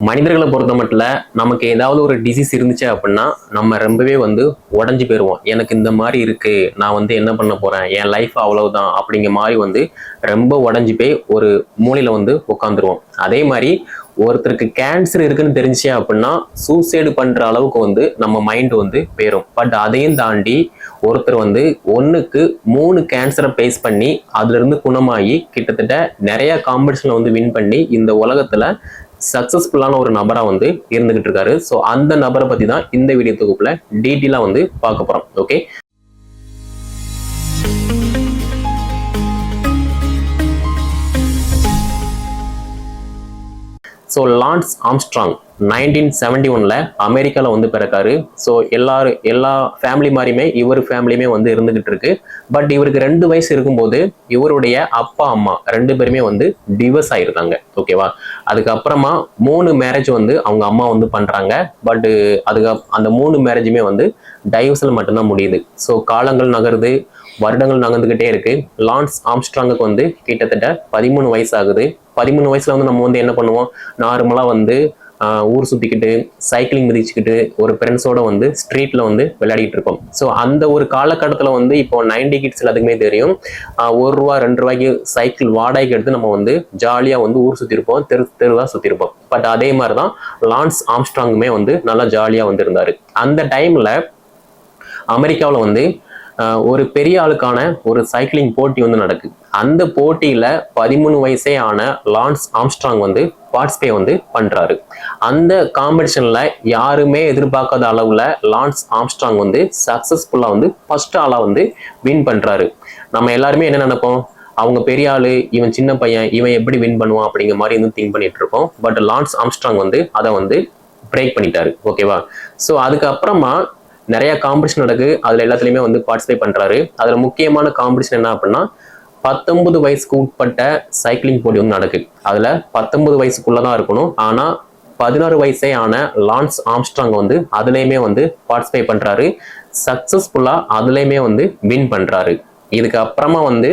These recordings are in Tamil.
மனிதர்களை பொறுத்த மட்டும் நமக்கு ஏதாவது ஒரு டிசீஸ் இருந்துச்சு அப்படின்னா நம்ம ரொம்பவே வந்து உடஞ்சி போயிடுவோம் எனக்கு இந்த மாதிரி இருக்கு நான் வந்து என்ன பண்ண போறேன் என் லைஃப் அவ்வளவுதான் அப்படிங்கிற மாதிரி வந்து ரொம்ப உடஞ்சி போய் ஒரு மூலையில வந்து உட்காந்துருவோம் அதே மாதிரி ஒருத்தருக்கு கேன்சர் இருக்குன்னு தெரிஞ்சிச்சு அப்படின்னா சூசைடு பண்ற அளவுக்கு வந்து நம்ம மைண்ட் வந்து போயிடும் பட் அதையும் தாண்டி ஒருத்தர் வந்து ஒன்றுக்கு மூணு கேன்சரை பேஸ் பண்ணி அதுலேருந்து குணமாகி கிட்டத்தட்ட நிறையா காம்படிஷனில் வந்து வின் பண்ணி இந்த உலகத்தில் சக்ஸஸ்ஃபுல்லான ஒரு நபரா வந்து இருந்துகிட்டு இருக்காரு ஸோ அந்த நபரை பத்தி தான் இந்த வீடியோ தொகுப்பில் டீட்டெயிலாக வந்து பார்க்க போறோம். Okay so Lance Armstrong nineteen seventy ஒன்ல அமெரிக்காவில் வந்து பிறக்காரு. ஸோ எல்லாரும் எல்லா ஃபேமிலி மாதிரியுமே இவர் ஃபேமிலியுமே வந்து இருந்துகிட்டு இருக்கு. பட் இவருக்கு ரெண்டு வயசு இருக்கும்போது இவருடைய அப்பா அம்மா ரெண்டு பேருமே வந்து டிவர்ஸ் ஆயிருந்தாங்க ஓகேவா அதுக்கப்புறமா மூணு மேரேஜ் வந்து அவங்க அம்மா வந்து பண்றாங்க. பட் அதுக்கு அந்த மூணு மேரேஜுமே வந்து டைவர்ஸில் மட்டும்தான் முடியுது. ஸோ காலங்கள் நகருது வருடங்கள் நகர்ந்துகிட்டே இருக்கு. லான்ஸ் ஆம்ஸ்ட்ராங்குக்கு வந்து கிட்டத்தட்ட பதிமூணு வயசு ஆகுது. பதிமூணு வயசுல வந்து நம்ம வந்து என்ன பண்ணுவோம்? நார்மலா வந்து ஊர் சுற்றிக்கிட்டு சைக்கிளிங் மிதிச்சுக்கிட்டு ஒரு ஃப்ரெண்ட்ஸோட வந்து ஸ்ட்ரீட்டில் வந்து விளையாடிட்டு இருக்கோம். ஸோ அந்த ஒரு காலகட்டத்தில் வந்து இப்போ நைன்டி கிட்ஸ் எல்லாத்துக்குமே தெரியும். ஒரு ரூபா ரெண்டு ரூபாய்க்கு சைக்கிள் வாடகைக்கு எடுத்து நம்ம வந்து ஜாலியாக வந்து ஊர் சுற்றிருப்போம் தெரு தெருவாக சுற்றிருப்போம் பட் அதே மாதிரி தான் லான்ஸ் ஆம்ஸ்ட்ராங்குமே வந்து நல்லா ஜாலியாக வந்து இருந்தார். அந்த டைமில் அமெரிக்காவில் வந்து ஒரு பெரிய ஆளுக்கான ஒரு சைக்கிளிங் போட்டி வந்து நடக்குது அந்த போட்டியில் பதிமூணு வயசே ஆன லான்ஸ் ஆம்ஸ்ட்ராங் வந்து பார்ட்டிசிபேட் வந்து பண்ணுறாரு அந்த காம்படிஷனில் யாருமே எதிர்பார்க்காத அளவில் லான்ஸ் ஆம்ஸ்ட்ராங் வந்து சக்ஸஸ்ஃபுல்லாக வந்து ஃபர்ஸ்ட் ஆளாக வந்து வின் பண்ணுறாரு நம்ம எல்லாருமே என்ன நினைப்போம்? அவங்க பெரிய ஆள் இவன் சின்ன பையன் இவன் எப்படி வின் பண்ணுவான் அப்படிங்கிற மாதிரி வந்து திங்க் பண்ணிட்டு இருக்கோம் பட் லான்ஸ் ஆம்ஸ்ட்ராங் வந்து அதை வந்து பிரேக் பண்ணிட்டாரு. ஓகேவா ஸோ அதுக்கப்புறமா நிறைய காம்படிஷன் நடக்கு. அதுல எல்லாத்துலயுமே வந்து பார்ட்டிசிபேட் பண்றாரு. அதுல முக்கியமான காம்படிஷன் என்ன அப்படின்னா பத்தொன்பது வயசுக்கு உட்பட்ட சைக்கிளிங் போட்டி வந்து நடக்கு. அதுல பத்தொன்பது வயசுக்குள்ளே தான் இருக்கணும். ஆனா பதினாறு வயசே ஆன லான்ஸ் ஆம்ஸ்ட்ராங் வந்து அதுலேயுமே வந்து பார்ட்டிசிபேட் பண்றாரு. சக்சஸ்ஃபுல்லா அதுலேயுமே வந்து வின் பண்றாரு. இதுக்கு அப்புறமா வந்து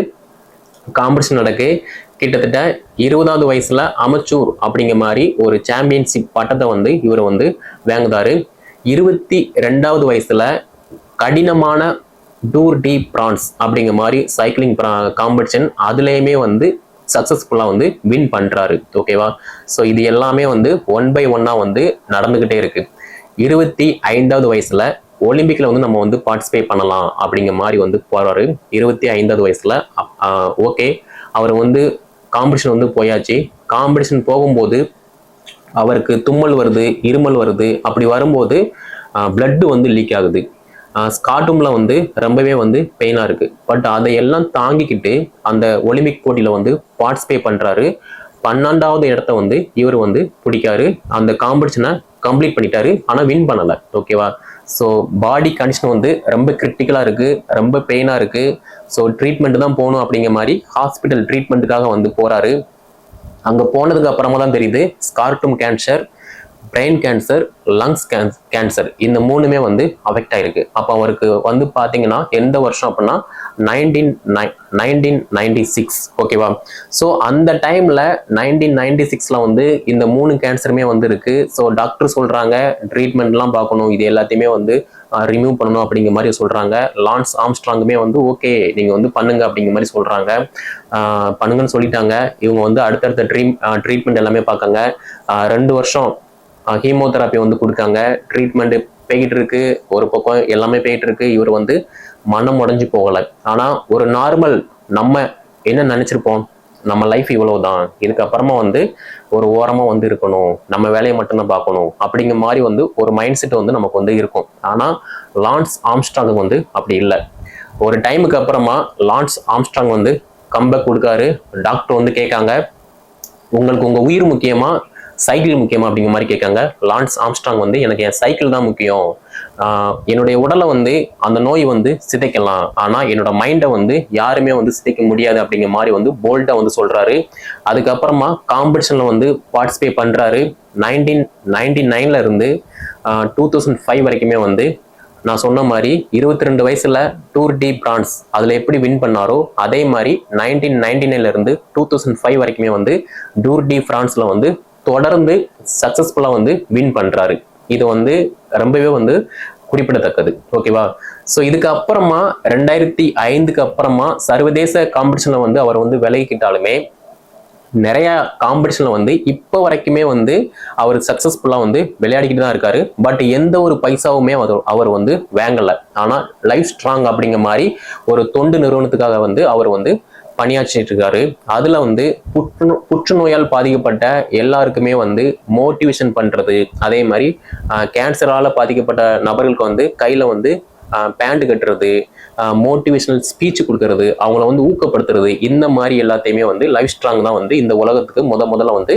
காம்படிஷன் நடக்கு. கிட்டத்தட்ட இருபதாவது வயசுல அமச்சூர் அப்படிங்கிற மாதிரி ஒரு சாம்பியன்ஷிப் பட்டத்தை வந்து இவர் வந்து வாங்குதாரு. இருபத்தி ரெண்டாவது வயசுல கடினமான டூர் டி பிரான்ஸ் அப்படிங்கிற மாதிரி சைக்கிளிங் காம்படிஷன் அதுலேயுமே வந்து சக்ஸஸ்ஃபுல்லாக வந்து வின் பண்ணுறாரு ஓகேவா ஸோ இது எல்லாமே வந்து ஒன் பை ஒன்னாக வந்து நடந்துக்கிட்டே இருக்குது இருபத்தி ஐந்தாவது வயசில் ஒலிம்பிக்கில் வந்து நம்ம வந்து பார்ட்டிசிபேட் பண்ணலாம் அப்படிங்கிற மாதிரி வந்து போகிறாரு இருபத்தி ஐந்தாவது வயசில் ஓகே அவர் வந்து காம்படிஷன் வந்து போயாச்சு. காம்படிஷன் போகும்போது அவருக்கு தும்மல் வருது இருமல் வருது. அப்படி வரும்போது பிளட்டு வந்து லீக் ஆகுது. ஸ்காட்டும்ல வந்து ரொம்பவே வந்து பெயினாக இருக்குது பட் அதையெல்லாம் தாங்கிக்கிட்டு அந்த ஒலிம்பிக் போட்டியில் வந்து பார்ட்டிசிபேட் பண்ணுறாரு பன்னெண்டாவது இடத்த வந்து இவர் வந்து பிடிக்காரு. அந்த காம்படிஷனை கம்ப்ளீட் பண்ணிட்டாரு. ஆனால் வின் பண்ணலை. ஓகேவா ஸோ பாடி கண்டிஷன் வந்து ரொம்ப கிரிட்டிக்கலாக இருக்குது ரொம்ப பெயினாக இருக்குது ஸோ ட்ரீட்மெண்ட் தான் போகணும் அப்படிங்கிற மாதிரி ஹாஸ்பிட்டல் ட்ரீட்மெண்ட்டுக்காக வந்து போகிறாரு அங்க போனதுக்கு அப்புறமா தான் தெரியுது ஸ்கார்டும் cancer brain cancer lungs cancer இந்த மூணுமே வந்து அஃபெக்ட் ஆயிருக்கு. அப்போ அவருக்கு வந்து பார்த்தீங்கன்னா எந்த வருஷம் அப்படின்னா நைன்டீன் நைன்டீன் நைன்டி சிக்ஸ் ஓகேவா ஸோ அந்த டைமில் நைன்டீன் நைன்டி சிக்ஸில் வந்து இந்த மூணு கேன்சருமே வந்து இருக்குது ஸோ டாக்டர் சொல்கிறாங்க ட்ரீட்மெண்ட்லாம் பார்க்கணும் இது எல்லாத்தையுமே வந்து ரிமூவ் பண்ணணும் அப்படிங்கிற மாதிரி சொல்கிறாங்க லான்ஸ் ஆம்ஸ்ட்ராங்குமே வந்து ஓகே நீங்கள் வந்து பண்ணுங்க அப்படிங்கிற மாதிரி சொல்கிறாங்க பண்ணுங்கன்னு சொல்லிட்டாங்க. இவங்க வந்து அடுத்தடுத்த ட்ரீம் ட்ரீட்மெண்ட் எல்லாமே பார்க்காங்க. ரெண்டு வருஷம் ஹீமோதெராப்பி வந்து கொடுக்காங்க. ட்ரீட்மெண்ட்டு போய்கிட்டு இருக்கு ஒரு பக்கம் எல்லாமே போயிட்டு இருக்கு. இவர் வந்து மனம் உடஞ்சி போகலை. ஆனால் ஒரு நார்மல் நம்ம என்ன நினச்சிருப்போம்? நம்ம லைஃப் இவ்வளவுதான். இதுக்கப்புறமா வந்து ஒரு ஓரமாக வந்து இருக்கணும். நம்ம வேலையை மட்டும்தான் பார்க்கணும். அப்படிங்கிற மாதிரி வந்து ஒரு மைண்ட் செட் வந்து நமக்கு வந்து இருக்கும். ஆனால் லான்ஸ் ஆம்ஸ்ட்ராங் வந்து அப்படி இல்லை. ஒரு டைமுக்கு அப்புறமா லான்ஸ் ஆம்ஸ்ட்ராங் வந்து கம்பேக் கொடுக்காரு. டாக்டர் வந்து கேட்காங்க உங்களுக்கு உங்கள் உயிர் முக்கியமாக சைக்கிள் முக்கியமா அப்படிங்கிற மாதிரி கேட்காங்க. லான்ஸ் ஆம்ஸ்ட்ராங் வந்து எனக்கு என் சைக்கிள் தான் முக்கியம். என்னுடைய உடலை வந்து அந்த நோய் வந்து சிதைக்கலாம். ஆனால் என்னோட மைண்டை வந்து யாருமே வந்து சிதைக்க முடியாது அப்படிங்கிற மாதிரி வந்து போல்டாக வந்து சொல்கிறாரு அதுக்கப்புறமா காம்படிஷனில் வந்து பார்ட்டிசிபேட் பண்ணுறாரு நைன்டீன் நைன்டி நைனில் இருந்து டூ தௌசண்ட் ஃபைவ் வரைக்குமே வந்து நான் சொன்ன மாதிரி இருபத்தி ரெண்டு வயசுல டூர் டி பிரான்ஸ் அதில் எப்படி வின் பண்ணாரோ அதே மாதிரி நைன்டீன் நைன்டி நைன்ல இருந்து டூ தௌசண்ட் ஃபைவ் வரைக்குமே வந்து டூர் டி பிரான்ஸ்ல வந்து தொடர்ந்து சக்ஸஸ்ஃபுல்லாக வந்து வின் பண்ணுறாரு இது வந்து ரொம்பவே வந்து குறிப்பிடத்தக்கது. ஓகேவா ஸோ இதுக்கு அப்புறமா ரெண்டாயிரத்தி ஐந்துக்கு அப்புறமா சர்வதேச காம்படிஷனில் வந்து அவர் வந்து விலகிக்கிட்டாலுமே நிறையா காம்படிஷனில் வந்து இப்போ வரைக்குமே வந்து அவர் சக்ஸஸ்ஃபுல்லாக வந்து விளையாடிக்கிட்டு தான் இருக்காரு. பட் எந்த ஒரு பைசாவுமே அவர் அவர் வந்து வாங்கலை. ஆனால் லைஃப் ஸ்ட்ராங் அப்படிங்கிற மாதிரி ஒரு தொண்டு நிறுவனத்துக்காக வந்து அவர் வந்து பணியாற்றிட்டு இருக்காரு அதுல வந்து புற்று புற்றுநோயால் பாதிக்கப்பட்ட எல்லாருக்குமே வந்து மோட்டிவேஷன் பண்றது. அதே மாதிரி கேன்சரால பாதிக்கப்பட்ட நபர்களுக்கு வந்து கையில வந்து பேண்ட் கட்டுறது மோட்டிவேஷனல் ஸ்பீச் கொடுக்கறது அவங்கள வந்து ஊக்கப்படுத்துறது இந்த மாதிரி எல்லாத்தையுமே வந்து லைஃப் ஸ்ட்ராங் தான் வந்து இந்த உலகத்துக்கு முத முதல்ல வந்து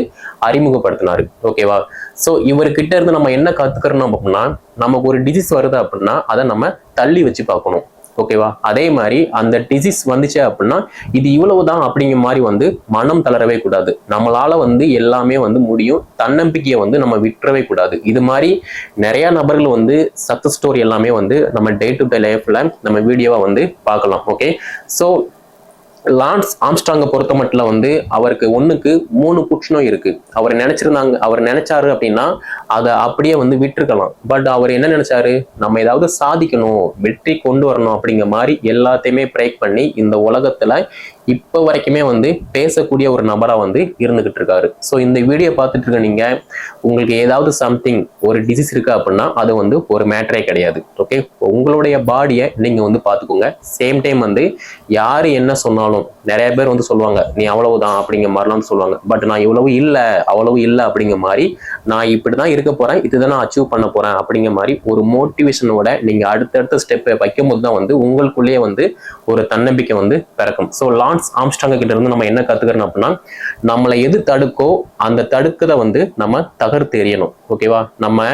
அறிமுகப்படுத்தினாரு. ஓகேவா ஸோ இவர்கிட்ட இருந்து நம்ம என்ன கத்துக்கிறோம் அப்படின்னா நமக்கு ஒரு டிசீஸ் வருது அப்படின்னா அதை நம்ம தள்ளி வச்சு பார்க்கணும். ஓகேவா? அதே மாதிரி அந்த டிசீஸ் வந்துச்சு அப்படின்னா இது இவ்வளவுதான் அப்படிங்கிற மாதிரி வந்து மனம் தளரவே கூடாது. நம்மளால வந்து எல்லாமே வந்து முடியும். தன்னம்பிக்கையை வந்து நம்ம விட்டுறவே கூடாது. இது மாதிரி நிறைய நபர்கள் வந்து சக்சஸ் ஸ்டோரி எல்லாமே வந்து நம்ம டே டு டே லைஃப்ல நம்ம வீடியோவை வந்து பார்க்கலாம். ஓகே ஸோ லான்ஸ் ஆம்ஸ்ட்ராங்கை பொறுத்த மட்டும் வந்து அவருக்கு ஒண்ணுக்கு மூணு புற்றுநோய் இருக்கு. அவர் நினைச்சிருந்தாங்க அவர் நினைச்சாரு அப்படின்னா அதை அப்படியே வந்து விட்டுருக்கலாம். பட் அவர் என்ன நினைச்சாரு? நம்ம ஏதாவது சாதிக்கணும் வெற்றி கொண்டு வரணும் அப்படிங்கிற மாதிரி எல்லாத்தையுமே பிரேக் பண்ணி இந்த உலகத்துல இப்போ வரைக்குமே வந்து பேசக்கூடிய ஒரு நபராக வந்து இருந்துகிட்டு இருக்காரு. ஸோ இந்த வீடியோ பார்த்துட்டு இருக்க நீங்கள் உங்களுக்கு ஏதாவது சம்திங் ஒரு டிசீஸ் இருக்கு அப்படின்னா அது வந்து ஒரு மேட்டரே கிடையாது. ஓகே உங்களுடைய பாடியை நீங்கள் வந்து பார்த்துக்கோங்க. சேம் டைம் வந்து யார் என்ன சொன்னாலும் நிறைய பேர் வந்து சொல்லுவாங்க நீ அவ்வளவுதான் அப்படிங்கிற மாதிரிலாம் சொல்லுவாங்க. பட் நான் இவ்வளவு இல்லை அவ்வளவு இல்லை அப்படிங்கிற மாதிரி நான் இப்படி தான் இருக்க போறேன் இதுதான் நான் அச்சீவ் பண்ண போகிறேன் அப்படிங்கிற மாதிரி ஒரு மோட்டிவேஷனோட நீங்கள் அடுத்தடுத்த ஸ்டெப் வைக்கும்போது தான் வந்து உங்களுக்குள்ளேயே வந்து ஒரு தன்னம்பிக்கை வந்து பிறக்கும். ஸோ லான்ஸ் ஆம்ஸ்டாங்க கிட்ட இருந்து நம்ம என்ன கத்துக்கிறோம் அப்படின்னா நம்மளை எது தடுக்கோ அந்த தடுக்கதை வந்து நம்ம தகர்த்து எறியணும் ஓகேவா நம்ம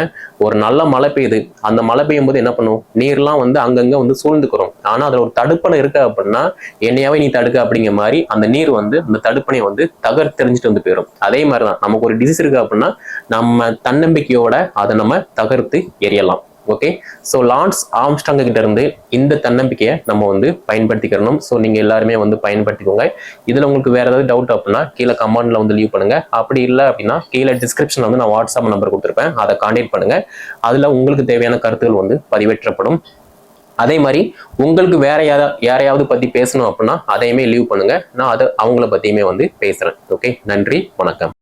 ஒரு நல்ல மழை பெய்யுது. அந்த மழை பெய்யும் போது என்ன பண்ணுவோம் நீர்லாம் வந்து அங்கங்க வந்து சூழ்ந்துக்கிறோம். ஆனா அதுல ஒரு தடுப்பணை இருக்கு அப்படின்னா என்னையாவே நீ தடுக்க அப்படிங்கிற மாதிரி அந்த நீர் வந்து அந்த தடுப்பணையை வந்து தகர்த்தெறிஞ்சிட்டு வந்து போயிடும் அதே மாதிரிதான் நமக்கு ஒரு டிசீஸ் இருக்கு அப்படின்னா நம்ம தன்னம்பிக்கையோட அதை நம்ம தகர்த்து எறியலாம். ஓகே ஸோ லான்ஸ் ஆம்ஸ்டாங்க கிட்ட இருந்து இந்த தன்னம்பிக்கையை நம்ம வந்து பயன்படுத்திக்கிறணும் ஸோ நீங்கள் எல்லாருமே வந்து பயன்படுத்திக்கோங்க. இதுல உங்களுக்கு வேற ஏதாவது டவுட் அப்படின்னா கீழே கமெண்ட்ல வந்து லீவ் பண்ணுங்க. அப்படி இல்லை அப்படின்னா கீழே டிஸ்கிரிப்ஷன்ல வந்து நான் வாட்ஸ்அப் நம்பர் கொடுத்துருப்பேன். அதை கான்டாக்ட் பண்ணுங்க. அதுல உங்களுக்கு தேவையான கருத்துக்கள் வந்து பதிவேற்றப்படும். அதே மாதிரி உங்களுக்கு வேற யாரா யாரையாவது பற்றி பேசணும் அப்படின்னா அதையுமே லீவ் பண்ணுங்க. நான் அதை அவங்கள பற்றியுமே வந்து பேசுகிறேன் ஓகே நன்றி வணக்கம்.